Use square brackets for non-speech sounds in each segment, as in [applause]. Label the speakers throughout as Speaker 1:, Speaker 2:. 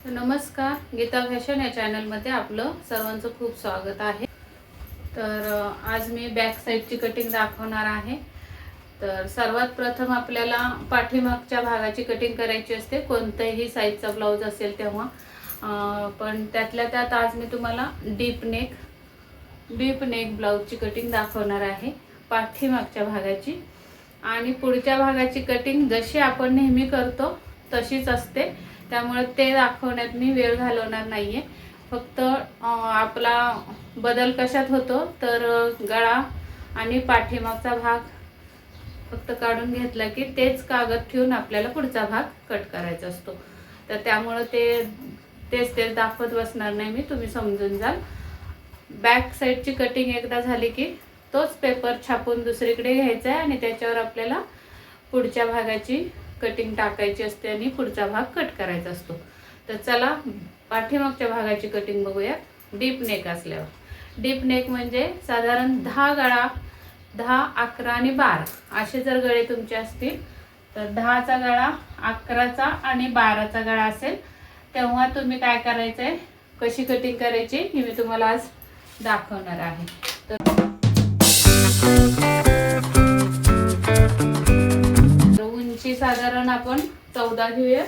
Speaker 1: नमस्कार गीता फॅशन या चॅनलमध्ये आपलं सर्वांचं खूप स्वागत आहे. तर आज मी बॅक साईडची कटिंग दाखवणार आहे. तर सर्वात प्रथम आपल्याला पाठीमागच्या भागाची कटिंग करायची असते. कोणत्याही साईजचा ब्लाऊज असेल तेव्हा. पण त्यातल्या त्यात आज मी तुम्हाला डीप नेक डीप नेक ब्लाऊजची कटिंग दाखवणार आहे. पाठीमागच्या भागाची. आणि पुढच्या भागाची कटिंग जशी आपण नेहमी करतो तशीच असते. त्यामुळे ते दाखवण्यात मी वेळ घालवणार नाहीये. फक्त आपला बदल कशात होतो तर गळा आणि पाठीमागचा भाग फक्त काढून घेतला की तेच कागद ठेवून आपल्याला पुढचा भाग कट करायचा असतो. तर त्यामुळं ते तेच तेच दाखवत बसणार नाही मी तुम्ही समजून जाल. बॅक साईडची कटिंग एकदा झाली की तोच पेपर छापून दुसरीकडे घ्यायचा आहे आणि त्याच्यावर आपल्याला पुढच्या भागाची कटिंग टाकायची असते आणि पुढचा भाग कट करायचा असतो. तर चला पाठीमागच्या भागाची कटिंग बघूया. डीप नेक असल्यावर. डीप नेक म्हणजे साधारण दहा गळा दहा अकरा आणि बारा. असे जर गळे तुमचे असतील तर दहाचा गळा अकराचा आणि बाराचा गळा असेल तेव्हा तुम्ही काय करायचं आहे कशी कटिंग करायची ही मी तुम्हाला आज दाखवणार आहे. तर तर साधारण आपण चौदा घेऊया.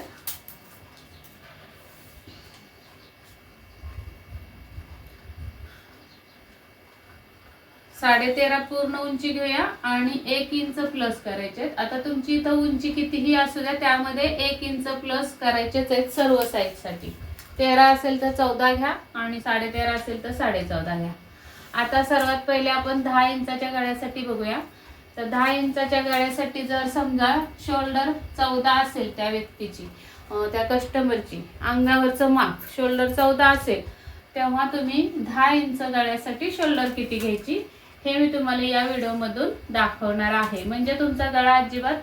Speaker 1: साडेतेरा पूर्ण उंची घेऊया आणि एक इंच प्लस करायचे आता तुमची इथं उंची कितीही असू द्या त्यामध्ये एक इंच प्लस करायचेच आहेत सर्व साईजसाठी. तेरा असेल तर चौदा घ्या आणि साडेतेरा असेल तर साडे चौदा घ्या. आता सर्वात पहिले आपण दहा इंचाच्या गळ्यासाठी बघूया. तर दहा इंचाच्या गळ्यासाठी जर समजा शोल्डर चौदा असेल त्या व्यक्तीची त्या कस्टमरची अंगावरचं माप शोल्डर चौदा असेल तेव्हा तुम्ही दहा इंच गळ्यासाठी शोल्डर किती घ्यायची हे मी तुम्हाला या व्हिडिओमधून दाखवणार आहे. म्हणजे तुमचा गळा अजिबात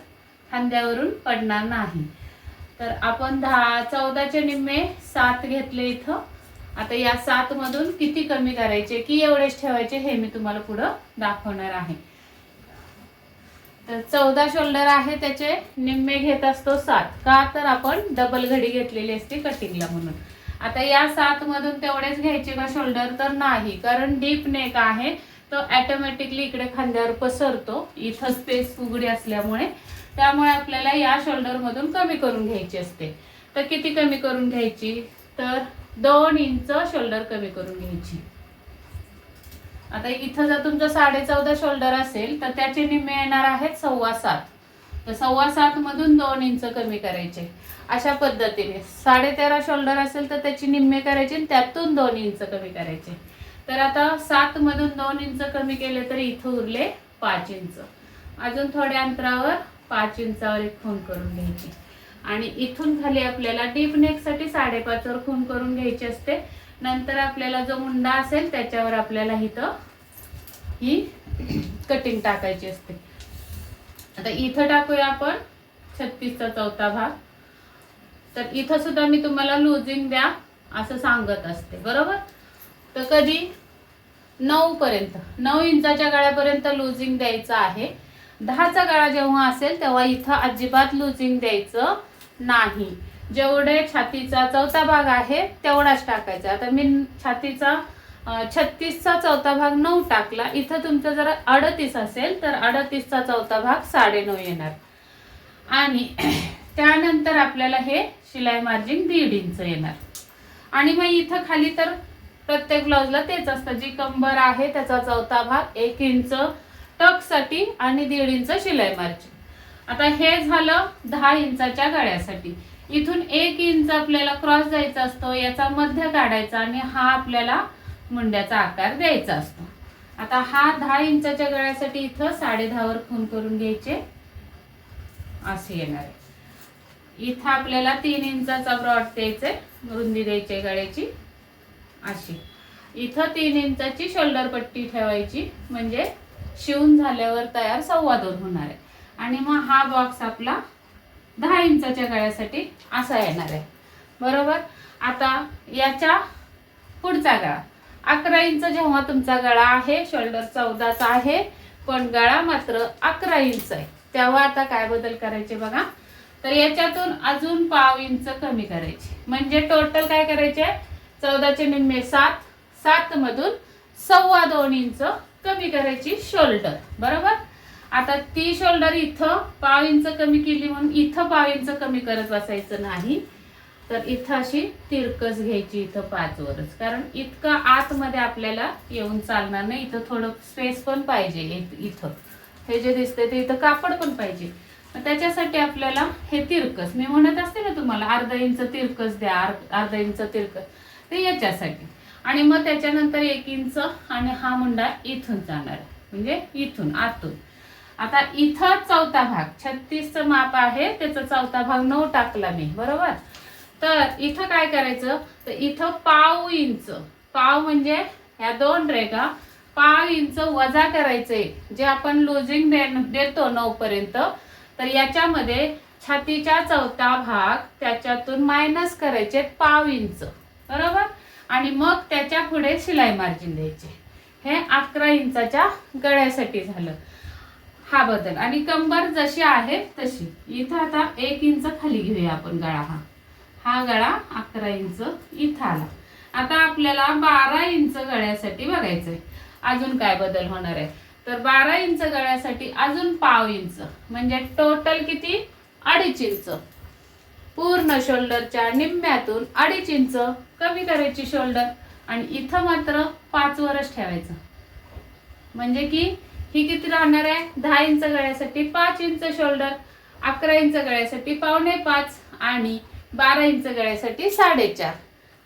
Speaker 1: खांद्यावरून पडणार नाही. तर आपण दहा चौदाचे निम्मे सात घेतले इथं. आता या सातमधून किती कमी करायचे की एवढेच ठेवायचे हे मी तुम्हाला पुढं दाखवणार आहे. तर चौदा शोल्डर आहे त्याचे निम्मे घेत असतो सात. का तर आपण डबल घडी घेतलेली असते कटिंगला म्हणून. आता या सात मधून तेवढेच घ्यायचे का शोल्डर तर नाही कारण डीप नेक आहे तो ऑटोमॅटिकली इकडे खांद्यावर पसरतो इथं स्पेस उघडी असल्यामुळे. त्यामुळे आपल्याला या शोल्डर मधून कमी करून घ्यायची असते. तर किती कमी करून घ्यायची? तर दोन इंच शोल्डर कमी करून घ्यायची. आता इथं जर तुमचं साडे चौदा शोल्डर असेल तर त्याचे निम्मे येणार आहेत सव्वा सात. तर सव्वा सात मधून दोन इंच कमी करायचे. अशा पद्धतीने साडे तेरा शोल्डर असेल तर त्याची निम्मे करायचे त्यातून दोन इंच कमी करायचे. तर आता सात मधून दोन इंच कमी केले तर इथं उरले पाच इंच अजून थोड्या अंतरावर पाच इंचावर एक खून करून घ्यायची. आणि इथून खाली आपल्याला डीप नेकसाठी साडेपाचवर खून करून घ्यायची असते. नंतर आपल्याला जो मुंडा असेल त्याच्यावर आपल्याला इथं ही कटिंग टाकायची असते. आता इथं टाकूया आपण छत्तीसचा चौथा भाग. तर इथं सुद्धा मी तुम्हाला लुझिंग द्या असं सांगत असते बरोबर? तर कधी? नऊ पर्यंत. नऊ इंचाच्या गळ्यापर्यंत लुझिंग द्यायचं आहे. दहाचा गळा जेव्हा असेल तेव्हा इथं अजिबात लुझिंग द्यायचं नाही. जेवढे छातीचा चौथा भाग आहे तेवढाच टाकायचा. आता मी छातीचा छत्तीसचा चौथा भाग नऊ टाकला. इथं तुमचं जर अडतीस असेल तर अडतीसचा चौथा भाग साडेनऊ येणार. आणि [clears throat] त्यानंतर आपल्याला हे शिलाई मार्जिन दीड इंच येणार. आणि मग इथं खाली तर प्रत्येक ब्लाउजला तेच असतं. जी कंबर आहे त्याचा चौथा भाग एक इंच टकसाठी आणि दीड इंच शिलाई मार्जिन. आता हे झालं दहा इंचाच्या गळ्यासाठी. इथून एक इंच आपल्याला क्रॉस द्यायचा असतो याचा मध्य काढायचा आणि हा आपल्याला मुंड्याचा आकार द्यायचा असतो. आता हा दहा इंचाच्या गळ्यासाठी इथं साडे दहावर खून करून घ्यायचे. असे येणार आहे. इथं आपल्याला तीन इंचाचा ब्रॉड द्यायचे रुंदी द्यायची गळ्याची. अशी. इथं तीन इंचाची शोल्डर पट्टी ठेवायची म्हणजे शिवून झाल्यावर तयार सव्वा दोन होणार आहे. आणि मग हा बॉक्स आपला दहा इंचाच्या गळ्यासाठी असा येणार आहे. बरोबर? आता याच्या पुढचा गळा. अकरा इंच जेव्हा तुमचा गळा आहे शोल्डर चौदाचा आहे पण गळा मात्र अकरा इंच आहे. तेव्हा आता काय बदल करायचे बघा. तर याच्यातून अजून पाव इंच कमी करायचे. म्हणजे टोटल काय करायचे? चौदाचे निम्मे सात सात मधून सव्वा दोन इंच कमी करायची शोल्डर बरोबर? आता ती शोल्डर इथं पाव इंच कमी केली म्हणून इथं पाव इंच कमी करत बसायचं नाही. तर इथं अशी तिरकस घ्यायची इथं पाच वरच. कारण इतकं आतमध्ये आपल्याला येऊन चालणार नाही. इथं थोडं स्पेस पण पाहिजे इथं. हे जे दिसतंय ते इथं कापड पण पाहिजे. त्याच्यासाठी आपल्याला हे तिरकस. मी म्हणत असते ना तुम्हाला अर्धा इंच तिरकस द्या अर्ध- अर्धा इंच तिरकस. ते याच्यासाठी. आणि मग त्याच्यानंतर एक इंच आणि हा मुंडा इथून जाणार म्हणजे इथून आतून. आता इथं चौथा भाग. छत्तीसचं माप आहे त्याचा चौथा भाग नऊ टाकला मी बरोबर? तर इथं काय करायचं? तर इथं पाव इंच पाव म्हणजे ह्या दोन रेगा पाव इंच वजा करायचंय. जे आपण लुजिंग देतो नऊ पर्यंत तर याच्यामध्ये छातीचा चौथा भाग त्याच्यातून मायनस करायचे पाव इंच बरोबर? आणि मग त्याच्या पुढे शिलाई मार्जिन द्यायचे. हे अकरा इंचाच्या गळ्यासाठी झालं. हा बदल. आणि कंबर जशी आहे तशी. इथं आता एक इंच खाली घेऊया आपण गळा हा. हा गळा अकरा इंच इथं आला. आता आपल्याला बारा इंच गळ्यासाठी बघायचंय. अजून काय बदल होणार आहे? तर बारा इंच गळ्यासाठी अजून पाव इंच. म्हणजे टोटल किती? अडीच इंच. पूर्ण शोल्डरच्या निम्म्यातून अडीच इंच कमी करायची शोल्डर आणि इथं मात्र पाच वरच ठेवायचं. म्हणजे की ही किती राहणार आहे? दहा इंच गळ्यासाठी पाच इंच शोल्डर अकरा इंच गळ्यासाठी पावणे पाच आणि बारा इंच गळ्यासाठी साडेचार.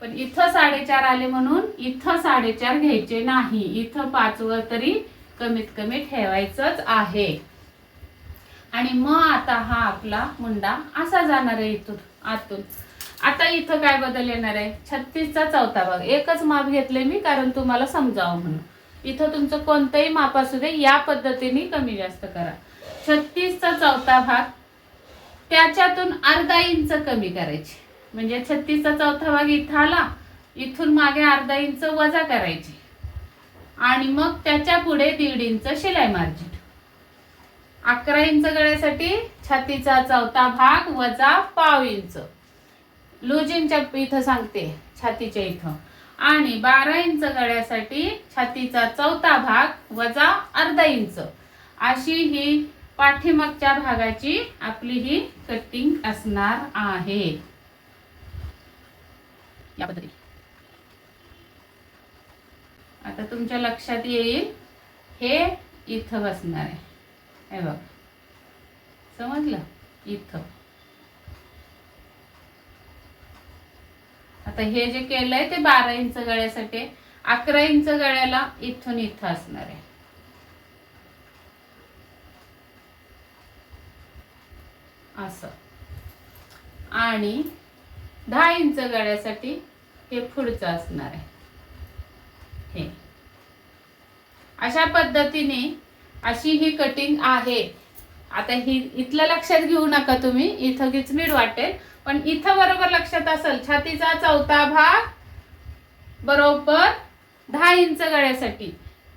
Speaker 1: पण इथं साडेचार आले म्हणून इथं साडेचार घ्यायचे नाही. इथं पाचवर तरी कमीत कमी ठेवायचंच आहे. आणि मग आता हा आपला मुंडा असा जाणार आहे इथून आतून. आता इथं काय बदल येणार आहे? छत्तीसचा चौथा भाग. एकच माप घेतले मी कारण तुम्हाला समजावं म्हणून. इथं तुमचं कोणतंही माप असू दे या पद्धतीने कमी जास्त करा. छत्तीसचा चौथा भाग त्याच्यातून अर्धा इंच कमी करायची. म्हणजे छत्तीसचा चौथा भाग इथं आला इथून मागे अर्धा इंच वजा करायची. आणि मग त्याच्या पुढे दीड इंच शिलाई मार्जिन. अकरा इंच गळ्यासाठी छातीचा चौथा भाग वजा पाव इंच. लुजिंगच्या इथं सांगते छातीच्या इथं. आणि बारा इंच गळ्यासाठी छातीचा चौथा भाग वजा अर्धा इंच. अशी ही पाठीमागच्या भागाची आपली ही कटिंग असणार आहे. या आता तुमच्या लक्षात येईल हे इथं बसणार आहे. हे बघ. समजलं? इथं. आता हे जे केलंय ते बारा इंच गळ्यासाठी अकरा इंच गळ्याला इथून इथं असणार आहे. असं. आणि दहा इंच गळ्यासाठी हे पुढचं असणार आहे. हे. अशा पद्धतीने अशी ही कटिंग आहे. आता ही इथलं लक्षात घेऊ नका तुम्ही. इथं मीड वाटेल. पण इथं बरोबर लक्षात असेल छातीचा चौथा भाग बरोबर दहा इंच गळ्यासाठी.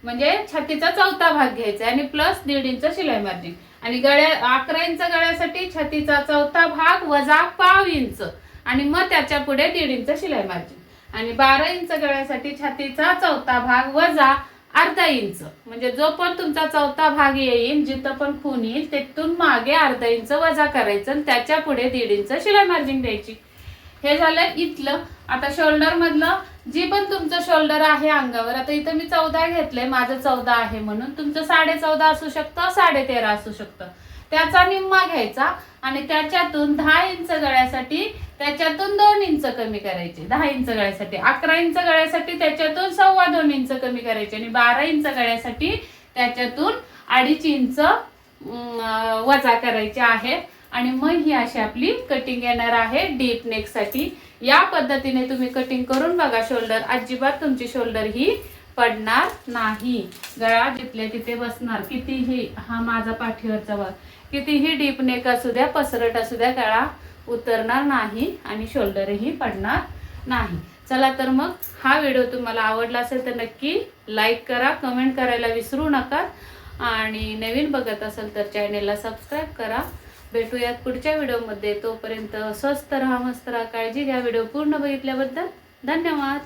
Speaker 1: म्हणजे छातीचा चौथा भाग घ्यायचा आणि प्लस दीड इंच शिलाई मार्जिन. आणि गळ्या अकरा इंच गळ्यासाठी छातीचा चौथा भाग वजा पाव इंच. आणि मग त्याच्या पुढे दीड इंच शिलाई मार्जिन. आणि बारा इंच गळ्यासाठी छातीचा चौथा भाग वजा अर्धा इंच. म्हणजे जो पण तुमचा चौथा भाग येईल जिथं पण खून येईल तिथून मागे अर्धा इंच वजा करायचं आणि त्याच्या पुढे दीड इंच शिलाई मार्जिन द्यायची. हे झालं इथलं. आता शोल्डर मधलं जी पण तुमचं शोल्डर आहे अंगावर आता इथं मी चौदा घेतलंय माझं चौदा आहे म्हणून तुमचं साडे चौदा असू शकतं साडे तेरा असू शकतं. त्याचा निम्मा घ्यायचा आणि त्याच्यातून दहा इंच गळ्यासाठी त्याच्यातून दोन इंच कमी करायचे. दहा इंच गळ्यासाठी अकरा इंच गळ्यासाठी त्याच्यातून सव्वा दोन इंच कमी करायचे आणि बारा इंच गळ्यासाठी त्याच्यातून अडीच इंच वजा करायचे आहेत आणि मग ही अशी आपली कटिंग येणार आहे डीप नेकसाठी या पद्धतीने तुम्ही कटिंग करून बघा शोल्डर अजिबात तुमची शोल्डर ही पडणार नाही. गळा जिथल्या तिथे बसणार कितीही हा माझा पाठीवरचा भाग. कितीही डीप नेक असू द्या पसरट असू द्या गळा उतरणार नाही आणि शोल्डरही पडणार नाही. चला तर मग हा व्हिडिओ तुम्हाला आवडला असेल तर नक्की लाईक करा कमेंट करायला विसरू नका. आणि नवीन बघत असेल तर चॅनेलला सबस्क्राईब करा. भेटूयात पुढच्या व्हिडिओमध्ये तोपर्यंत स्वस्त राहा मस्त राहा काळजी घ्या. व्हिडिओ पूर्ण बघितल्याबद्दल धन्यवाद.